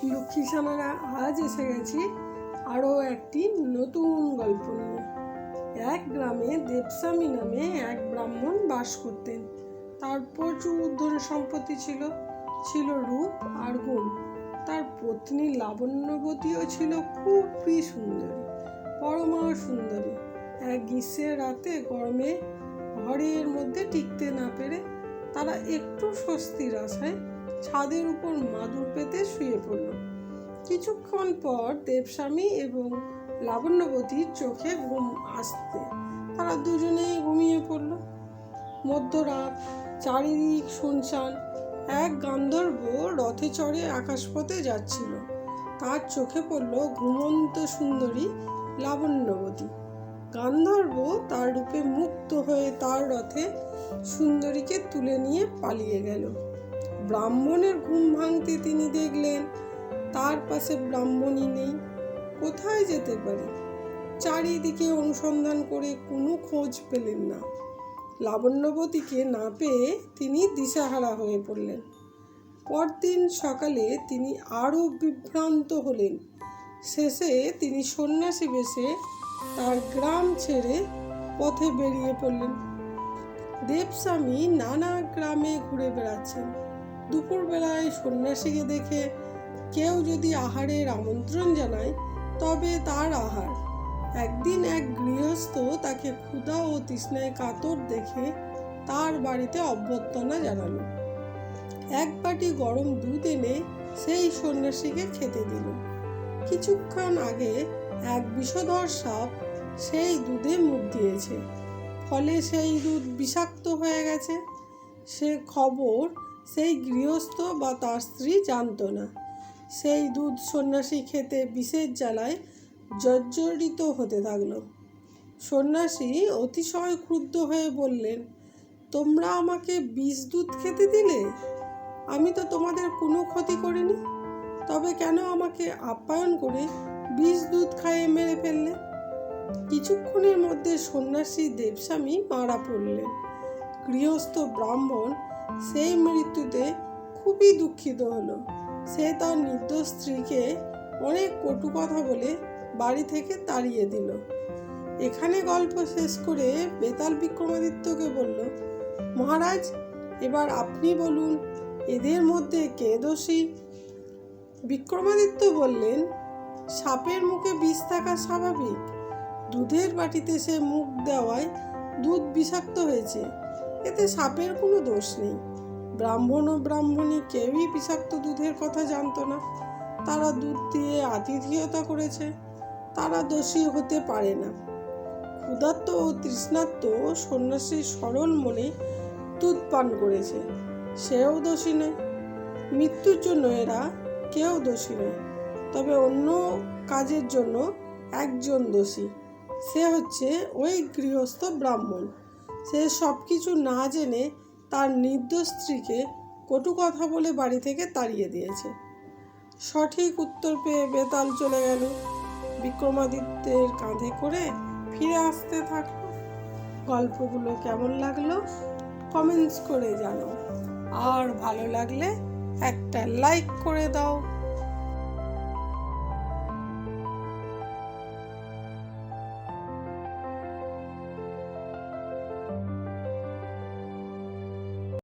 ছানারা আজ এসে গেছি আরও একটি নতুন গল্প নিয়ে। এক গ্রামে দেবস্বামী নামে এক ব্রাহ্মণ বাস করতেন। তার প্রচুর ধন সম্পত্তি ছিল ছিল রূপ আর গুণ। তার পত্নী লাবণ্যবতীও ছিল খুবই সুন্দরী, পরমা সুন্দরী। এক গ্রীষ্মের রাতে গরমে ঘরের মধ্যে টিকতে না পেরে তারা একটু স্বস্তির আশায় ছাদের উপর মাদুর পেতে শুয়ে পড়ল। কিছুক্ষণ পর দেবস্বামী এবং লাবণ্যবতীর চোখে ঘুম আসতে তারা দুজনেই ঘুমিয়ে পড়ল। মধ্যরাত, চারিদিক শুনশান, এক গান্ধর্ব রথে চড়ে আকাশপথে যাচ্ছিল। তার চোখে পড়ল ঘুমন্ত সুন্দরী লাবণ্যবতী। গান্ধর্ব তার রূপে মুক্ত হয়ে তার রথে সুন্দরীকে তুলে নিয়ে পালিয়ে গেল। ব্রাহ্মণের ঘুম ভাঙতে তিনি দেখলেন, তার পাশে ব্রাহ্মণই নেই, কোথায় যেতে পারে? চারিদিকে অনুসন্ধান করে কোনো খোঁজ পেলেন না। লাবণ্যবতীকে না পেয়ে তিনি দিশাহারা হয়ে পড়লেন। পরদিন সকালে তিনি আরও বিভ্রান্ত হলেন। শেষে তিনি সন্ন্যাসী বেশে তার গ্রাম ছেড়ে পথে বেরিয়ে পড়লেন। দেবস্বামী নানা গ্রামে ঘুরে বেড়াচ্ছেন। দুপুরবেলায় সন্ন্যাসীকে দেখে কেউ যদি আহারের আমন্ত্রণ জানায়, তবে তার আহার। একদিন এক গৃহস্থ তাকে ক্ষুধা ও তৃষ্ণায় কাতর দেখে তার বাড়িতে অভ্যর্থনা জানালো। এক বাটি গরম দুধ এনে সেই সন্ন্যাসীকে খেতে দিল। কিছুক্ষণ আগে এক বিষধর সাপ সেই দুধে মুখ দিয়েছে। ফলে সেই দুধ বিষাক্ত হয়ে গেছে। সে খবর সেই গৃহস্থ বা তার স্ত্রী জানতো না। সেই দুধ সন্ন্যাসী খেতে বিষের জ্বালায় জর্জরিত হতে থাকল। সন্ন্যাসী অতিশয় ক্রুদ্ধ হয়ে বললেন, তোমরা আমাকে বিষ দুধ খেতে দিলে? আমি তো তোমাদের কোনো ক্ষতি করিনি। তবে কেন আমাকে আপ্যায়ন করে বিষ দুধ খাইয়ে মেরে ফেললে? কিছুক্ষণের মধ্যে সন্ন্যাসী দেবস্বামী মারা পড়লেন। গৃহস্থ ব্রাহ্মণ সেই মৃত্যুতে খুবই দুঃখিত হলো। সে তার নির্দোষ স্ত্রীকে অনেক কটু কথা বলে বাড়ি থেকে তাড়িয়ে দিল। এখানে গল্প শেষ করে বেতাল বিক্রমাদিত্যকে বলল, মহারাজ, এবার আপনি বলুন, এদের মধ্যে কে দোষী? বিক্রমাদিত্য বললেন, সাপের মুখে বিষ থাকা স্বাভাবিক। দুধের বাটিতে সে মুখ দেওয়ায় দুধ বিষাক্ত হয়েছে। এতে সাপের কোনো দোষ নেই। ব্রাহ্মণ ও ব্রাহ্মণী কেউই বিষাক্ত দুধের কথা জানতো না। তারা দুধ দিয়ে আতিথেয়তা করেছে। তারা দোষী হতে পারে না। ক্ষুধার্ত ও তৃষ্ণার্ত সন্ন্যাসীর সরল মনে দুধ পান করেছে। সেও দোষী নয়। মৃত্যুর জন্য এরা কেউ দোষী নয়। তবে অন্য কাজের জন্য একজন দোষী। সে হচ্ছে ওই গৃহস্থ ব্রাহ্মণ। সে সব কিছু না জেনে তার নির্দোষ স্ত্রীকে কটু কথা বলে বাড়ি থেকে তাড়িয়ে দিয়েছে। সঠিক উত্তর পেয়ে বেতাল চলে গেল। বিক্রমাদিত্যের কাঁধে করে ফিরে আসতে থাকল। গল্পগুলো কেমন লাগল? কমেন্টস করে জানো আর ভালো লাগলে একটা লাইক করে দাও।